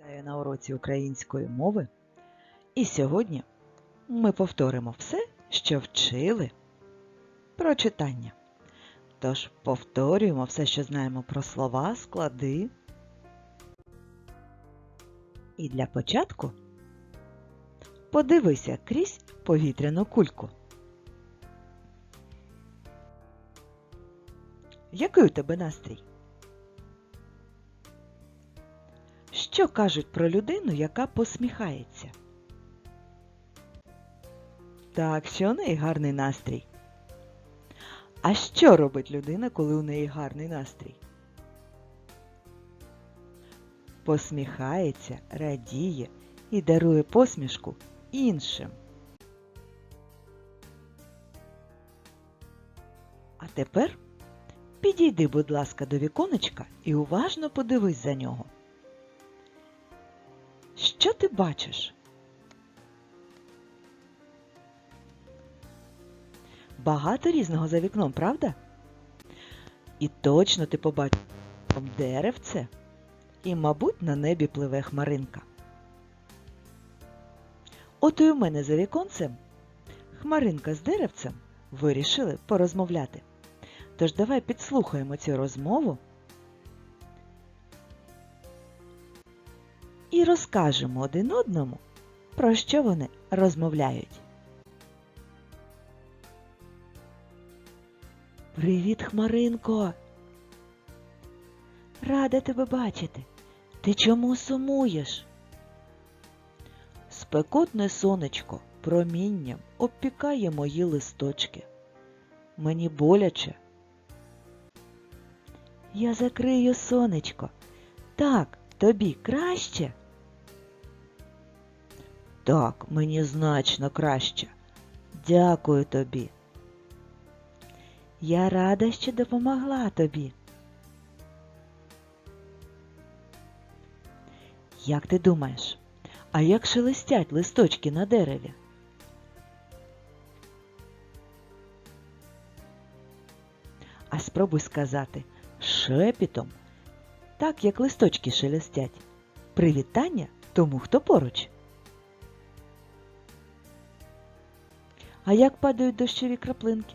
Вітаю на уроці української мови. І сьогодні ми повторимо все, що вчили про читання. Тож повторюємо все, що знаємо про слова, склади. І для початку подивися крізь повітряну кульку. Який у тебе настрій? Що кажуть про людину, яка посміхається? Так, що у неї гарний настрій. А що робить людина, коли у неї гарний настрій? Посміхається, радіє і дарує посмішку іншим. А тепер підійди, будь ласка, до віконечка і уважно подивись за нього. Що ти бачиш? Багато різного за вікном, правда? І точно ти побачиш деревце, і, мабуть, на небі пливе хмаринка. От і у мене за віконцем хмаринка з деревцем вирішили порозмовляти. Тож давай підслухаємо цю розмову розкажемо один одному, про що вони розмовляють. Привіт, Хмаринко! Рада тебе бачити. Ти чому сумуєш? Спекотне сонечко промінням обпікає мої листочки. Мені боляче. Я закрию сонечко. Так, тобі краще? Так, мені значно краще. Дякую тобі. Я рада, що допомогла тобі. Як ти думаєш, а як шелестять листочки на дереві? А спробуй сказати шепітом, так як листочки шелестять. Привітання тому, хто поруч. А як падають дощові краплинки?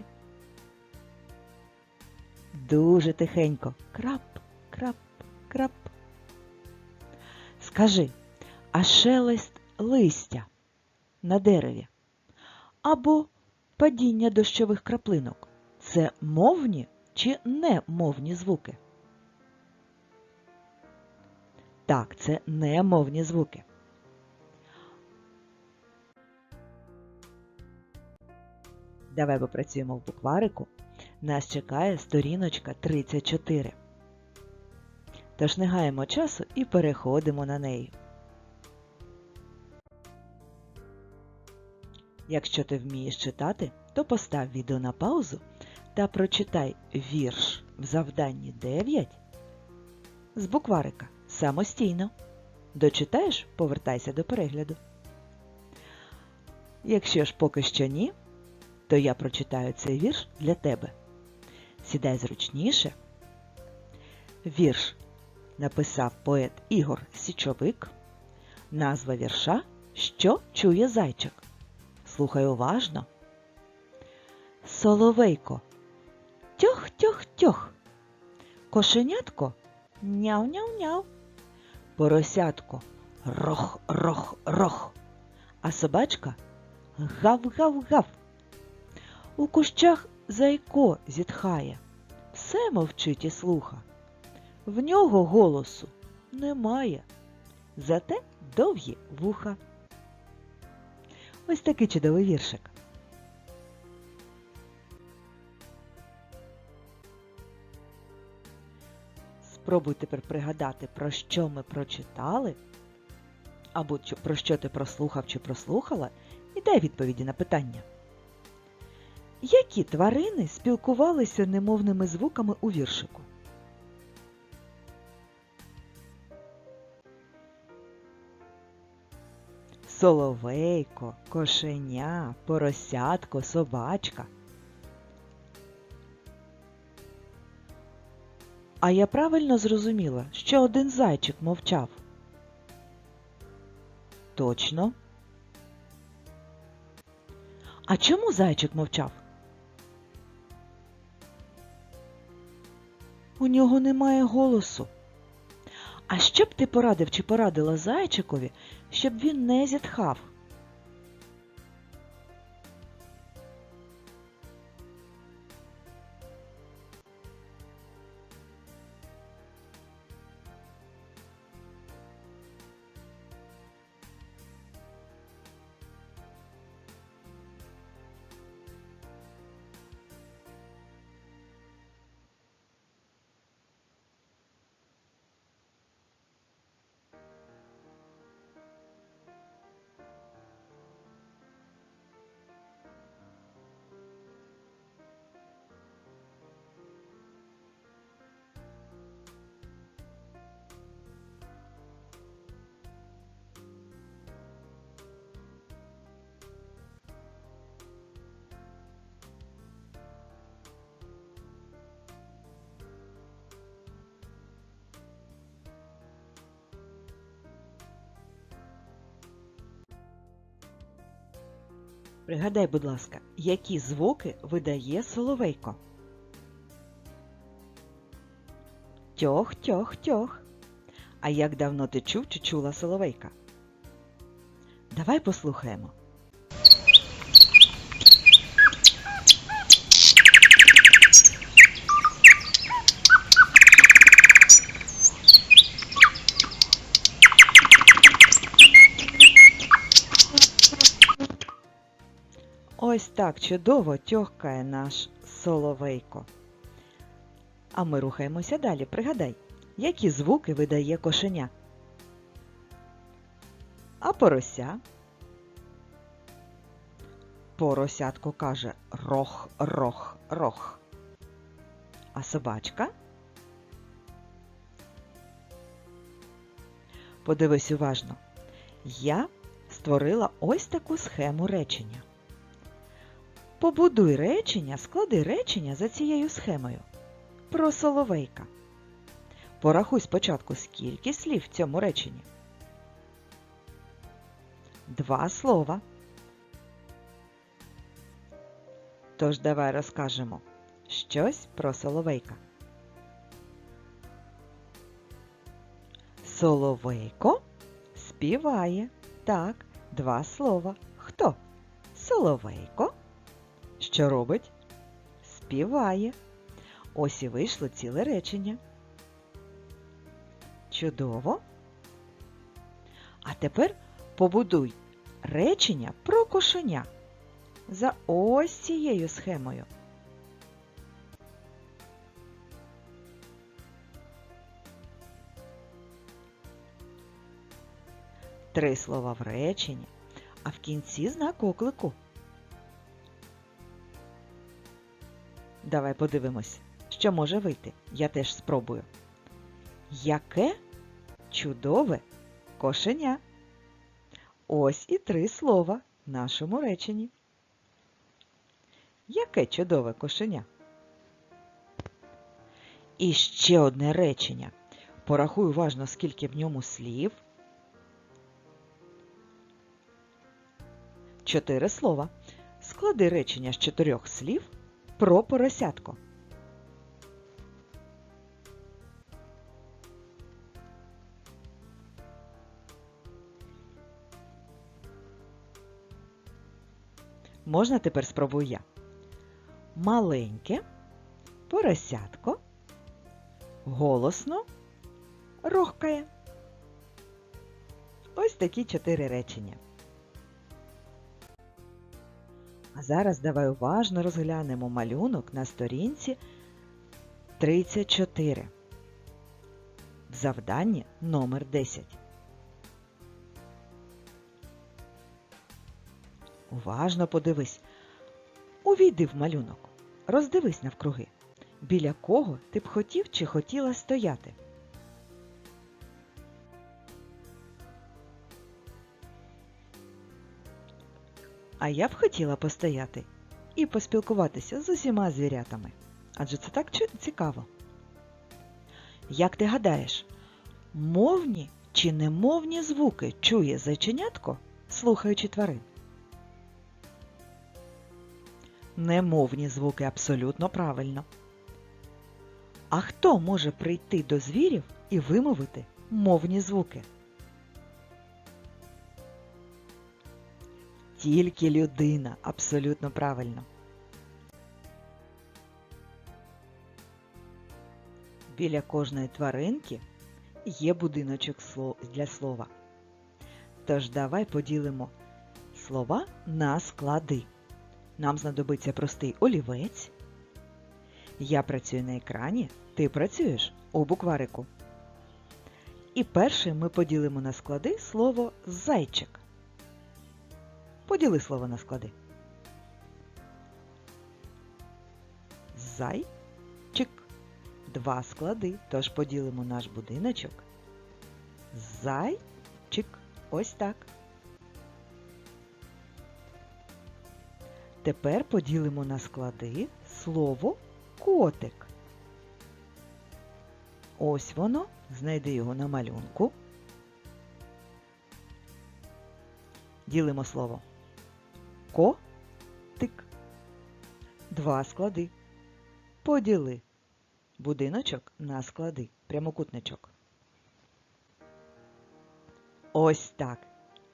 Дуже тихенько. Крап, крап, крап. Скажи, а шелест листя на дереві або падіння дощових краплинок це мовні чи немовні звуки? Так, це немовні звуки. Давай попрацюємо в букварику. Нас чекає сторіночка 34. Тож не гаємо часу і переходимо на неї. Якщо ти вмієш читати, то постав відео на паузу та прочитай вірш в завданні 9 з букварика самостійно. Дочитаєш, повертайся до перегляду. Якщо ж поки що ні, то я прочитаю цей вірш для тебе. Сідай зручніше. Вірш написав поет Ігор Січовик. Назва вірша Що чує зайчик? Слухай уважно. Соловейко. Тьох-тьох-тьох. Кошенятко няв-няв-няв. Поросятко рох-рох-рох. А собачка гав-гав-гав. У кущах зайко зітхає, все мовчить і слуха. В нього голосу немає, зате довгі вуха. Ось такий чудовий віршик. Спробуй тепер пригадати, про що ми прочитали, або про що ти прослухав чи прослухала, і дай відповіді на питання. Які тварини спілкувалися немовними звуками у віршику? Соловейко, кошеня, поросятко, собачка. А я правильно зрозуміла, що один зайчик мовчав. точно. А чому зайчик мовчав? У нього немає голосу. А що б ти порадив чи порадила зайчикові, щоб він не зітхав? Пригадай, будь ласка, які звуки видає соловейко? Тьох, тьох, тьох. А як давно ти чув чи чула соловейка? Давай послухаємо. Ось так чудово тьохкає наш соловейко. А ми рухаємося далі. Пригадай, які звуки видає кошеня. А порося. Поросятко каже рох, рох, рох. А собачка? Подивись уважно. Я створила ось таку схему речення. Побудуй речення, склади речення за цією схемою. Про соловейка. Порахуй спочатку, скільки слів в цьому реченні. Два слова. Тож давай розкажемо щось про соловейка. Соловейко співає. Так, два слова. Хто? Соловейко. Що робить? Співає. Ось і вийшло ціле речення. Чудово. А тепер побудуй речення про кошеня за ось цією схемою. Три слова в реченні, а в кінці знак оклику. Давай подивимось, що може вийти. Я теж спробую. Яке чудове кошеня. Ось і три слова в нашому реченні. Яке чудове кошеня. І ще одне речення. Порахуй уважно, скільки в ньому слів. Чотири слова. Склади речення з чотирьох слів про поросятко. Можна тепер спробую я. Маленьке, поросятко, голосно, рохкає. Ось такі чотири речення. Зараз давай уважно розглянемо малюнок на сторінці 34. В завданні номер 10. Уважно подивись. Увійди в малюнок. Роздивись навкруги. Біля кого ти б хотів чи хотіла стояти. А я б хотіла постояти і поспілкуватися з усіма звірятами. Адже це так цікаво. Як ти гадаєш, мовні Чи немовні звуки чує зайченятко, слухаючи тварин? Немовні звуки абсолютно правильно. А хто може прийти до звірів і вимовити мовні звуки? Тільки людина, абсолютно правильно. Біля кожної тваринки є будиночок для слова. Тож давай поділимо слова на склади. Нам знадобиться простий олівець. Я працюю на екрані, ти працюєш у букварику. І перше ми поділимо на склади слово зайчик. Поділи слово на склади. Зайчик. Два склади, тож поділимо наш будиночок. Зайчик. Ось так. Тепер поділимо на склади слово котик. Ось воно. Знайди його на малюнку. Ділимо слово котик. Два склади. Поділи будиночок на склади. Прямокутничок. Ось так.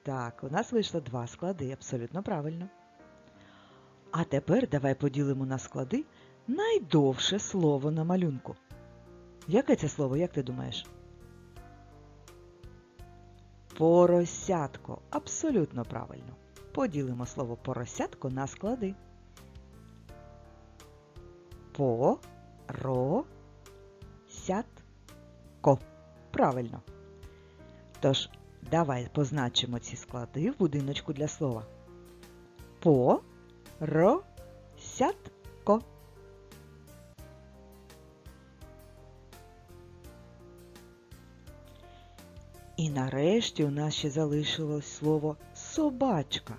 Так, у нас вийшло два склади, абсолютно правильно. А тепер давай поділимо на склади найдовше слово на малюнку. Яке це слово, як ти думаєш? Поросятко. Абсолютно правильно. Поділимо слово поросятко на склади. По-ро-сят-ко. Правильно. Тож, давай позначимо ці склади в будиночку для слова. По-ро-сят-ко. І нарешті у нас ще залишилось слово собачка.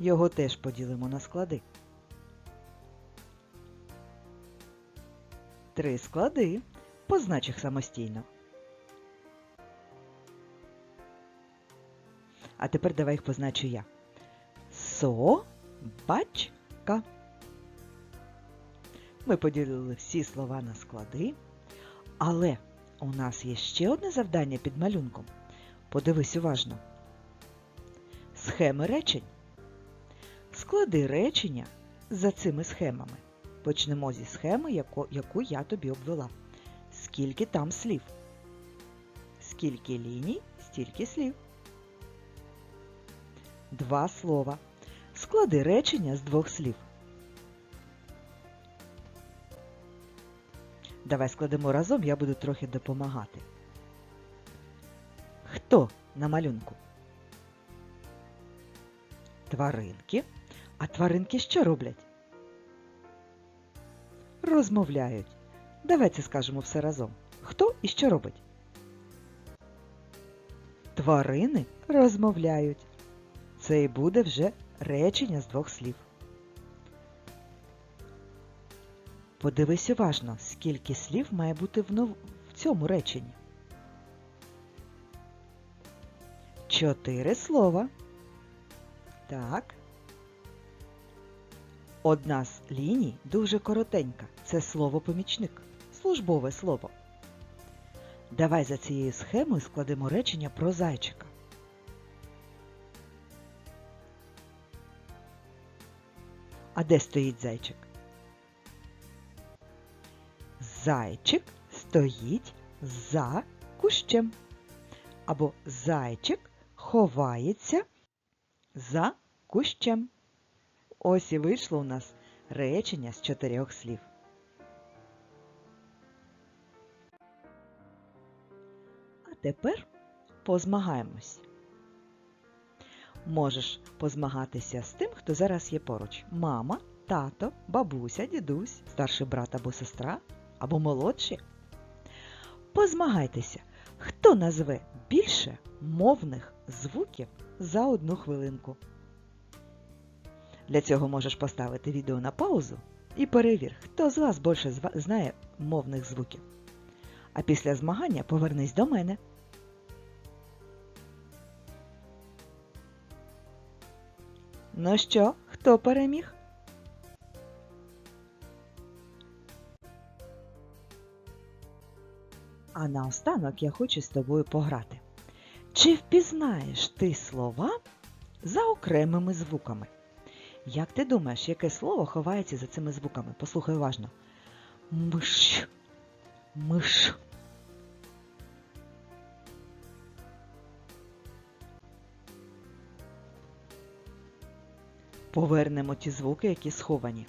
Його теж поділимо на склади. Три склади. Познач їх самостійно. А тепер давай їх позначу я. Собачка. Ми поділили всі слова на склади, але у нас є ще одне завдання під малюнком. Подивись уважно. Схеми речень. Склади речення за цими схемами. Почнемо зі схеми, яку, яку я тобі обвела. Скільки там слів? Скільки ліній, стільки слів. Два слова. Склади речення з двох слів. Давай складемо разом, я буду трохи допомагати. Хто на малюнку? Тваринки. А тваринки що роблять? Розмовляють. Давай це скажемо все разом. Хто і що робить? Тварини розмовляють. Це і буде вже речення з двох слів. Подивись уважно, скільки слів має бути в, нов... в цьому реченні. Чотири слова. Так. Одна з ліній дуже коротенька. Це слово-помічник. Службове слово. Давай за цією схемою складемо речення про зайчика. А де стоїть зайчик? Зайчик стоїть за кущем. Або зайчик ховається за кущем. Ось і вийшло у нас речення з чотирьох слів. А тепер позмагаємось. Можеш позмагатися з тим, хто зараз є поруч. Мама, тато, бабуся, дідусь, старший брат або сестра, або молодші. Позмагайтеся, хто назве більше мовних звуків за одну хвилинку. Для цього можеш поставити відео на паузу і перевір, хто з вас більше знає мовних звуків. А після змагання повернись до мене. Ну що, хто переміг? А наостанок я хочу з тобою пограти. Чи впізнаєш ти слова за окремими звуками? Як ти думаєш, яке слово ховається за цими звуками? Послухай уважно. Миш. Миш. Повернемо ті звуки, які сховані.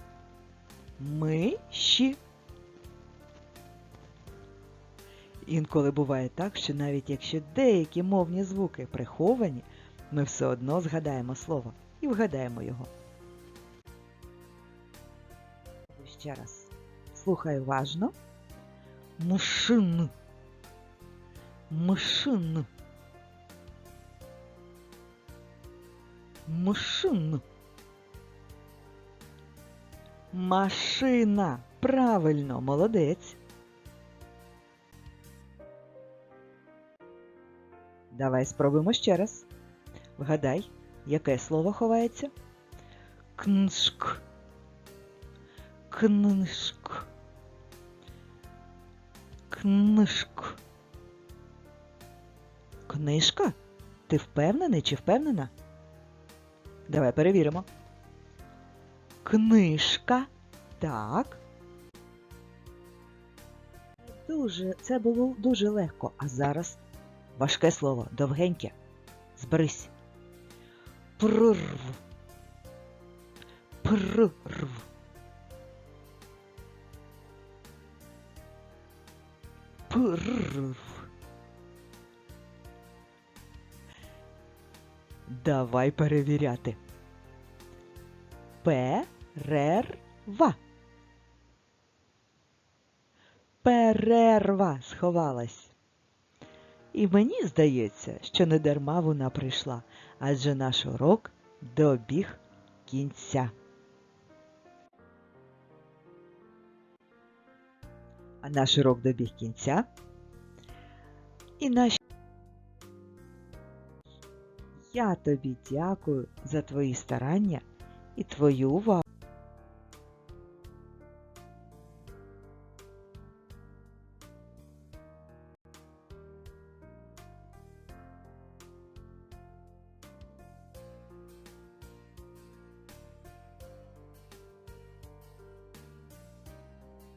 Миші. Інколи буває так, що навіть якщо деякі мовні звуки приховані, ми все одно згадаємо слово і вгадаємо його. Ще раз. Слухай уважно. Мшин. Мшин. Мшин. Машина. Правильно, молодець. Давай спробуємо ще раз. Вгадай, яке слово ховається? Кншк. Книжк. Книжк. Книжка? Ти впевнений чи впевнена? Давай перевіримо. Книжка. Так. Дуже, це було дуже легко, а зараз важке слово, довгеньке. Зберись. Прорв. Прорв. Прррр. Давай перевіряти. Перерва. Перерва сховалась. І мені здається, що не дарма вона прийшла, адже наш урок добіг кінця. А наш урок добіг кінця. І наші Я тобі дякую за твої старання і твою увагу.